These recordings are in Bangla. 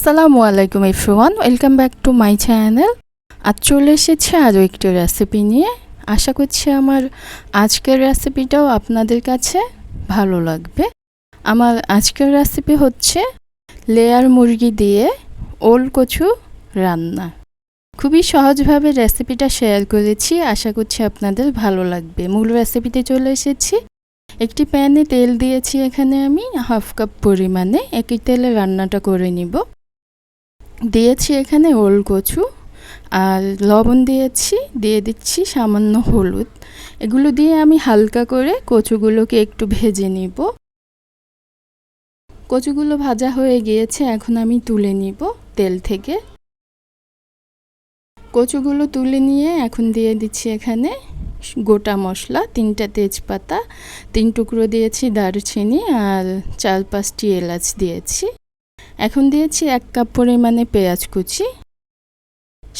আসসালামু আলাইকুম everyone, welcome back to my channel. আজ চলে এসেছে আরও একটি রেসিপি নিয়ে। আশা করছি আমার আজকের রেসিপিটাও আপনাদের কাছে ভালো লাগবে। আমার আজকের রেসিপি হচ্ছে লেয়ার মুরগি দিয়ে ওল কচু রান্না। খুবই সহজভাবে রেসিপিটা শেয়ার করেছি, আশা করছি আপনাদের ভালো লাগবে। মূল রেসিপিতে চলে এসেছি। একটি প্যানে তেল দিয়েছি এখানে আমি হাফ কাপ পরিমাণে। একই তেলে রান্নাটা করে নিব। দিয়েছি এখানে ওল কচু আর লবণ দিয়েছি, দিয়ে দিচ্ছি সামান্য হলুদ। এগুলো দিয়ে আমি হালকা করে কচুগুলোকে একটু ভেজে নিব। কচুগুলো ভাজা হয়ে গিয়েছে, এখন আমি তুলে নিব তেল থেকে। কচুগুলো তুলে নিয়ে এখন দিয়ে দিচ্ছি এখানে গোটা মশলা, তিনটা তেজপাতা, তিন টুকরো দিয়েছি দারুচিনি আর চার পাঁচটি এলাচ দিয়েছি। এখন দিয়েছি এক কাপ পরিমাণে পেঁয়াজ কুচি।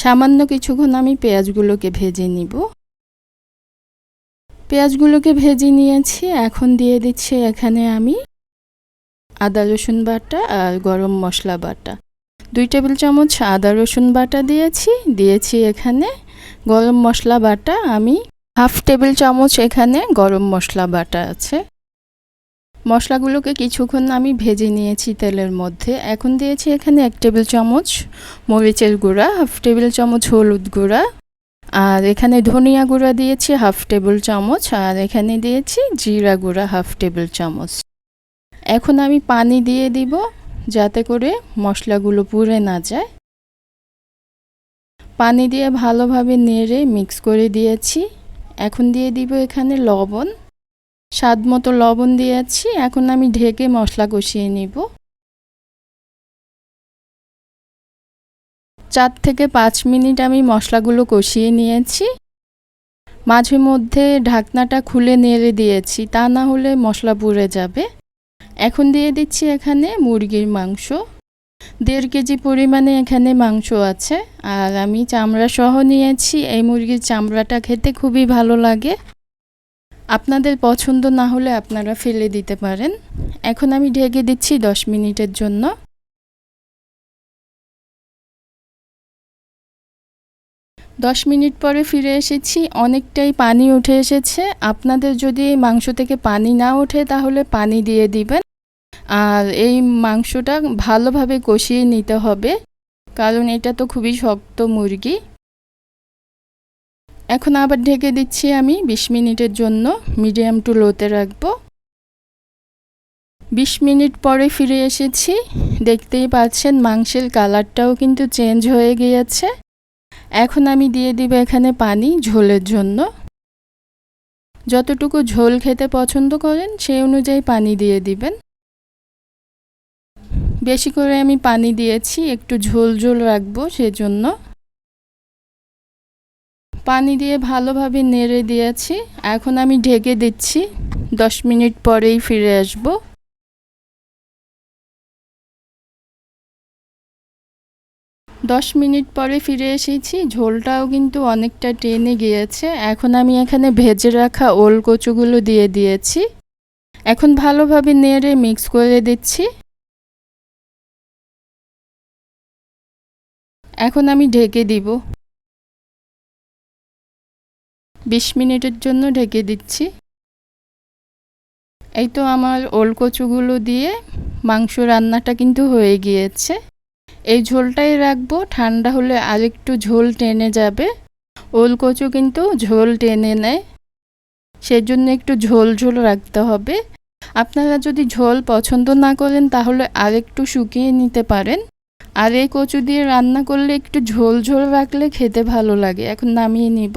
সামান্য কিছুক্ষণ আমি পেঁয়াজগুলোকে ভেজে নিব। পেঁয়াজগুলোকে ভেজে নিয়েছি, এখন দিয়ে দিচ্ছি এখানে আমি আদা, রসুন বাটা আর গরম মশলা বাটা। দুই টেবিল চামচ আদা, রসুন বাটা দিয়েছি দিয়েছি এখানে গরম মশলা বাটা। আমি হাফ টেবিল চামচ এখানে গরম মশলা বাটা আছে। মশলাগুলোকে কিছুক্ষণ আমি ভেজে নিয়েছি তেলের মধ্যে। এখন দিয়েছি এখানে এক টেবিল চামচ মরিচের গুঁড়া, হাফ টেবিল চামচ হলুদ গুঁড়া, আর এখানে ধনিয়া গুঁড়া দিয়েছি হাফ টেবিল চামচ, আর এখানে দিয়েছি জিরা গুঁড়া হাফ টেবিল চামচ। এখন আমি পানি দিয়ে দিব যাতে করে মশলাগুলো পুড়ে না যায়। পানি দিয়ে ভালোভাবে নেড়ে মিক্স করে দিয়েছি। এখন দিয়ে দিব এখানে লবণ। স্বাদ মতো লবণ দিয়েছি, এখন আমি ঢেকে মশলা কষিয়ে নিব। চার থেকে পাঁচ মিনিট আমি মশলাগুলো কষিয়ে নিয়েছি। মাঝে মধ্যে ঢাকনাটা খুলে নেড়ে দিয়েছি, তা না হলে মশলা পুড়ে যাবে। এখন দিয়ে দিচ্ছি এখানে মুরগির মাংস। দেড় কেজি পরিমাণে এখানে মাংস আছে, আর আমি চামড়া সহ নিয়েছি। এই মুরগির চামড়াটা খেতে খুবই ভালো লাগে। আপনাদের পছন্দ না হলে আপনারা ফেলে দিতে পারেন। এখন আমি ঢেকে দিচ্ছি দশ মিনিটের জন্য। দশ মিনিট পরে ফিরে এসেছি। অনেকটাই পানি উঠে এসেছে। আপনাদের যদি মাংস থেকে পানি না ওঠে, তাহলে পানি দিয়ে দিবেন। আর এই মাংসটা ভালোভাবে কষিয়ে নিতে হবে। কারণ এটা তো খুবই শক্ত মুরগি। এখন আবার ঢেকে দিচ্ছি আমি বিশ মিনিটের জন্য, মিডিয়াম টু লোতে রাখব। বিশ মিনিট পরে ফিরে এসেছি, দেখতেই পাচ্ছেন মাংসের কালারটাও কিন্তু চেঞ্জ হয়ে গিয়েছে। এখন আমি দিয়ে দিব এখানে পানি ঝোলের জন্য। যতটুকু ঝোল খেতে পছন্দ করেন সেই অনুযায়ী পানি দিয়ে দিবেন। বেশি করে আমি পানি দিয়েছি, একটু ঝোল ঝোল রাখব সেজন্য। পানি দিয়ে ভালোভাবে নেড়ে দিয়েছি। এখন আমি ঢেকে দিচ্ছি। দশ মিনিট পরেই ফিরে আসব। দশ মিনিট পরে ফিরে এসেছি। ঝোলটাও কিন্তু অনেকটা টেনে গিয়েছে। এখন আমি এখানে ভেজে রাখা ওল কচুগুলো দিয়ে দিয়েছি। এখন ভালোভাবে নেড়ে মিক্স করে দিচ্ছি। এখন আমি ঢেকে দিব। বিশ মিনিটের জন্য ঢেকে দিচ্ছি। এই তো আমার ওল কচুগুলো দিয়ে মাংস রান্নাটা কিন্তু হয়ে গিয়েছে। এই ঝোলটাই রাখব, ঠান্ডা হলে আরেকটু ঝোল টেনে যাবে। ওল কচু কিন্তু ঝোল টেনে নেয়, সেজন্য একটু ঝোল ঝোল রাখতে হবে। আপনারা যদি ঝোল পছন্দ না করেন, তাহলে আরেকটু শুকিয়ে নিতে পারেন। আর এই কচু দিয়ে রান্না করলে একটু ঝোল ঝোল রাখলে খেতে ভালো লাগে। এখন নামিয়ে নিব।